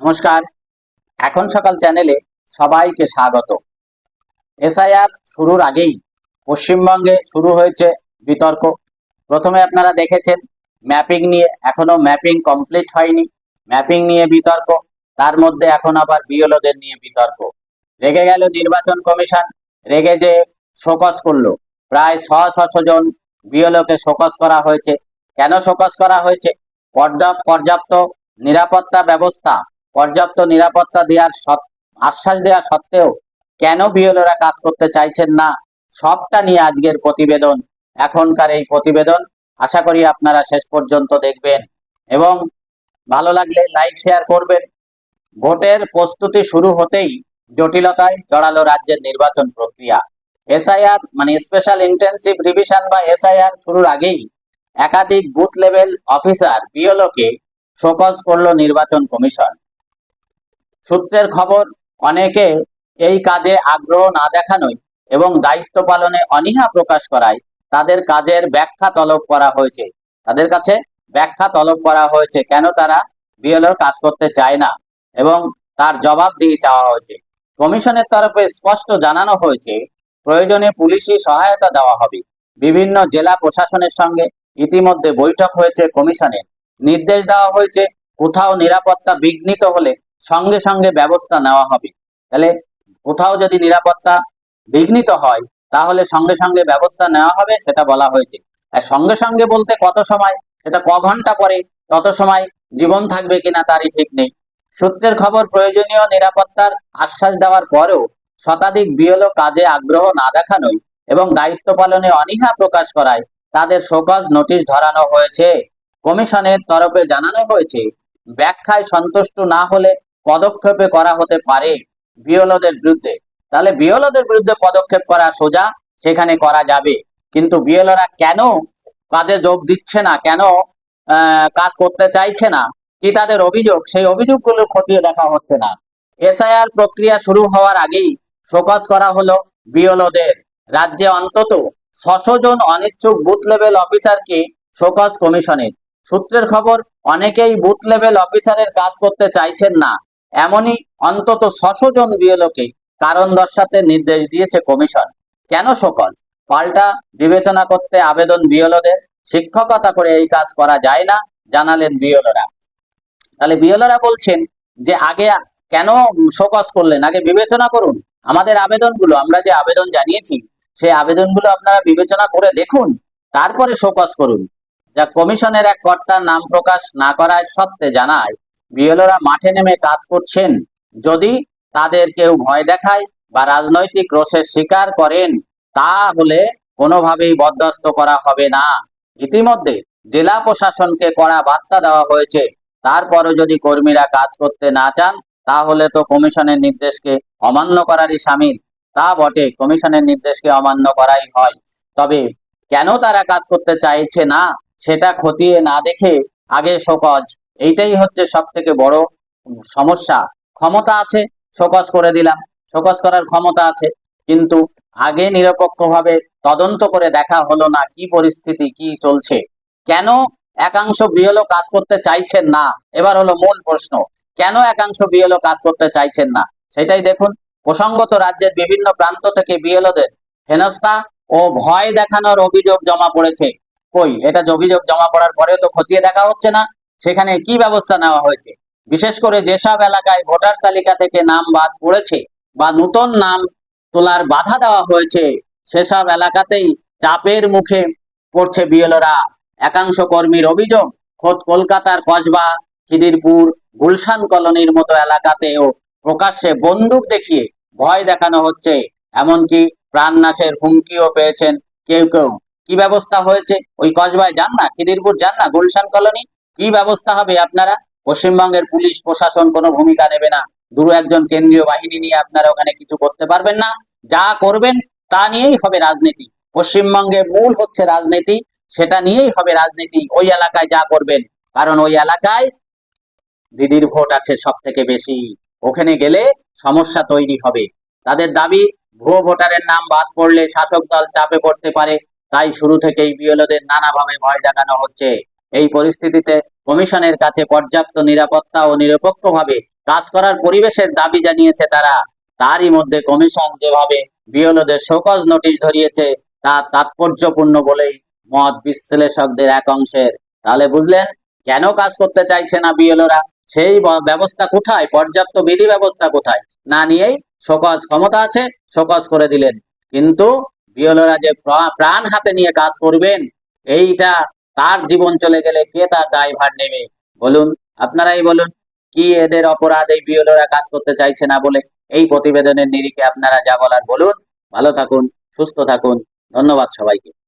নমস্কার। এখন সকাল চ্যানেলে সবাইকে স্বাগত। এসআইআর শুরুর আগেই পশ্চিমবঙ্গে শুরু হয়েছে বিতর্ক। প্রথমে আপনারা দেখেছেন, ম্যাপিং নিয়ে এখনও ম্যাপিং কমপ্লিট হয়নি। ম্যাপিং নিয়ে বিতর্ক, তার মধ্যে এখন আবার বিএলওদের নিয়ে বিতর্ক। রেগে গেল নির্বাচন কমিশন, রেগে যে শোকস করল। প্রায় ছ ছশো জন বিএলওকে শোকস করা হয়েছে। কেন শোকস করা হয়েছে? পর্যাপ্ত নিরাপত্তা ব্যবস্থা পর্যাপ্ত নিরাপত্তা দেওয়ার আশ্বাস দেওয়া সত্ত্বেও কেন বিএলওরা কাজ করতে চাইছেন না? সবটা নিয়ে আজকের প্রতিবেদন, এখনকার এই প্রতিবেদন। আশা করি আপনারা শেষ পর্যন্ত দেখবেন। এবং ভালো লাগলে লাইক, শেয়ার করবেন। ভোটের প্রস্তুতি শুরু হতেই জটিলতায় জড়ালো রাজ্যের নির্বাচন প্রক্রিয়া। এসআইআর মানে স্পেশাল ইন্টেনসিভ রিভিশন বা এসআইআর শুরুর আগেই একাধিক বুথ লেভেল অফিসার বিএলওকে শোকজ করল নির্বাচন কমিশন। সূত্রের খবর, অনেকে এই কাজে আগ্রহ না দেখানোই এবং দায়িত্ব পালনে অনীহা প্রকাশ করায় তাদের কাজের ব্যাখ্যা তলব করা হয়েছে। তাদের কাছে ব্যাখ্যা তলব করা হয়েছে কেন তারা বিএলওর কাজ করতে চায় না এবং তার জবাব দিয়ে চাওয়া হয়েছে। কমিশনের তরফে স্পষ্ট জানানো হয়েছে, প্রয়োজনে পুলিশি সহায়তা দেওয়া হবে। বিভিন্ন জেলা প্রশাসনের সঙ্গে ইতিমধ্যে বৈঠক হয়েছে কমিশনের। নির্দেশ দেওয়া হয়েছে, কোথাও নিরাপত্তা বিঘ্নিত হলে সঙ্গে সঙ্গে ব্যবস্থা নেওয়া হবে। তাহলে কোথাও যদি নিরাপত্তা বিঘ্নিত হয়, তাহলে সঙ্গে সঙ্গে ব্যবস্থা নেওয়া হবে, সেটা বলা হয়েছে। আর সঙ্গে সঙ্গে বলতে কত সময় এটা ক ঘণ্টা পরে তত সময় জীবন থাকবে কিনা তারই ঠিক নেই। সূত্রের খবর, প্রয়োজনীয় নিরাপত্তার আশ্বাস দেওয়ার পরেও শতাধিক বিএলও কাজে আগ্রহ না দেখানোই এবং দায়িত্ব পালনে অনীহা প্রকাশ করায় তাদের শোকজ নোটিশ ধরানো হয়েছে। কমিশনের তরফে জানানো হয়েছে, ব্যাখ্যায় সন্তুষ্ট না হলে পদক্ষেপে করা হতে পারে বিএলওদের বিরুদ্ধে। তাহলে বিএলওদের বিরুদ্ধে পদক্ষেপ করা সোজা, সেখানে করা যাবে। কিন্তু বিএলওরা কেন কাজে যোগ দিচ্ছে না, কেন কাজ করতে চাইছে না? কি তাদের অভিযোগ? সেই অভিযোগগুলো খতিয়ে দেখা হচ্ছে না। এসআইআর প্রক্রিয়া শুরু হওয়ার আগেই শোকজ করা হলো বিএলওদের। রাজ্যে অন্তত ছশো জন অনিচ্ছুক বুথ লেভেল অফিসারকে শোকজ কমিশনের। সূত্রের খবর, অনেকেই বুথ লেভেল অফিসারের কাজ করতে চাইছেন না। এমনই অন্তত ছশো জন বিএলওকে কারণ দর্শাতে নির্দেশ দিয়েছে কমিশন। কেন শোকজ পাল্টা বিবেচনা করতে আবেদন বিএলওদের শিক্ষকতা করে এই কাজ করা যায় না, জানালেন বিএলওরা তাহলে বিএলওরা বলছেন যে আগে কেন শোকজ করলেন? আগে বিবেচনা করুন। আমাদের আবেদনগুলো, আমরা যে আবেদন জানিয়েছি, সেই আবেদনগুলো আপনারা বিবেচনা করে দেখুন, তারপরে শোকজ করুন। যা কমিশনের এক কর্তার নাম প্রকাশ না করায় সত্ত্বে জানায় বিএলওরা মাঠে নেমে কাজ করছেন। যদি তাদের কেউ ভয় দেখায় বা রাজনৈতিক রোষের শিকার করেন, তাহলে কোনোভাবেই বরদাস্ত করা হবে না। ইতিমধ্যে জেলা প্রশাসনকে কড়া বার্তা দেওয়া হয়েছে। তারপরও যদি কর্মীরা কাজ করতে না চান, তাহলে তো কমিশনের নির্দেশকে অমান্য করারই সামিল। তা বটে, কমিশনের নির্দেশকে অমান্য করাই হয়। তবে কেন তারা কাজ করতে চাইছে না, সেটা খতিয়ে না দেখে আগে শোকজ এইটাই হচ্ছে সব থেকে বড় সমস্যা। ক্ষমতা আছে শোকজ করে দিলাম। শোকজ করার ক্ষমতা আছে, কিন্তু আগে নিরপেক্ষভাবে তদন্ত করে দেখা হলো না কি পরিস্থিতি, কি চলছে। কেন একাংশ বিএলও কাজ করতে চাইছেন না? এবার হলো মূল প্রশ্ন, কেন একাংশ বিএলও কাজ করতে চাইছেন না? সেটাই দেখুন, প্রসঙ্গত রাজ্যের বিভিন্ন প্রান্ত থেকে বিএলওদের হেনস্থা ও ভয় দেখানোর অভিযোগ জমা পড়েছে। কই, এটা অভিযোগ জমা পড়ার পরেও তো খতিয়ে দেখা হচ্ছে না। সেখানে কি ব্যবস্থা নেওয়া হয়েছে? বিশেষ করে যেসব এলাকায় ভোটার তালিকা থেকে নাম বাদ পড়েছে বা নতুন নাম তোলার বাধা দেওয়া হয়েছে, সেসব এলাকাতেই চাপের মুখে পড়ছে বিএলওরা। একাংশ কর্মীর অভিযোগ, খোদ কলকাতার কসবা, খিদিরপুর, গুলশান কলোনির মতো এলাকাতেও প্রকাশ্যে বন্দুক দেখিয়ে ভয় দেখানো হচ্ছে। এমনকি প্রাণনাশের হুমকিও পেয়েছেন কেউ কেউ। কি ব্যবস্থা হয়েছে? ওই কসবায় যান না? খিদিরপুর যান না? গুলশান কলোনি? কি ব্যবস্থা হবে আপনারা? পশ্চিমবঙ্গের পুলিশ, প্রশাসন কোনো ভূমিকা নেবে না। দু একজন কেন্দ্রীয় বাহিনী নিয়ে আপনারা ওখানে কিছু করতে পারবেন না। যা করবেন তা নিয়েই হবে রাজনীতি। পশ্চিমবঙ্গে মূল হচ্ছে রাজনীতি, সেটা নিয়েই হবে রাজনীতি। ওই এলাকায় যা করবেন। কারণ ওই এলাকায় দিদির ভোট আছে সব থেকে বেশি। ওখানে গেলে সমস্যা তৈরি হবে। তাদের দাবি, ভুয়ো ভোটারের নাম বাদ পড়লে শাসক দল চাপে পড়তে পারে। তাই শুরু থেকেই বিএলওদের নানাভাবে ভয় দেখানো হচ্ছে। এই পরিস্থিতিতে কমিশনের কাছে পর্যাপ্ত নিরাপত্তা ও নিরপেক্ষভাবে কাজ করার পরিবেশের দাবি জানিয়েছে তারা। তারই মধ্যে কমিশন যেভাবে বিএলওদের শোকজ নোটিশ ধরিয়েছে, তা তাৎপর্যপূর্ণ বলেই মত বিশ্লেষকদের এক অংশের। তাহলে বুঝলেন, কেন কাজ করতে চাইছে না বিএলওরা? সেই ব্যবস্থা কোথায়? পর্যাপ্ত বিধি ব্যবস্থা কোথায়? না নিয়েই শোকজ ক্ষমতা আছে, শোকজ করে দিলেন। কিন্তু বিএলওরা যে প্রাণ হাতে নিয়ে কাজ করবেন, এইটা তার জীবন চলে গেলে কে তার দায়ভার নেবে? বলুন, আপনারাই বলুন, কি এদের অপরাধ, এই বিএলওরা কাজ করতে চাইছে না বলে এই প্রতিবেদনের নিরিখে আপনারা যা বলার বলুন। ভালো থাকুন, সুস্থ থাকুন। ধন্যবাদ সবাইকে।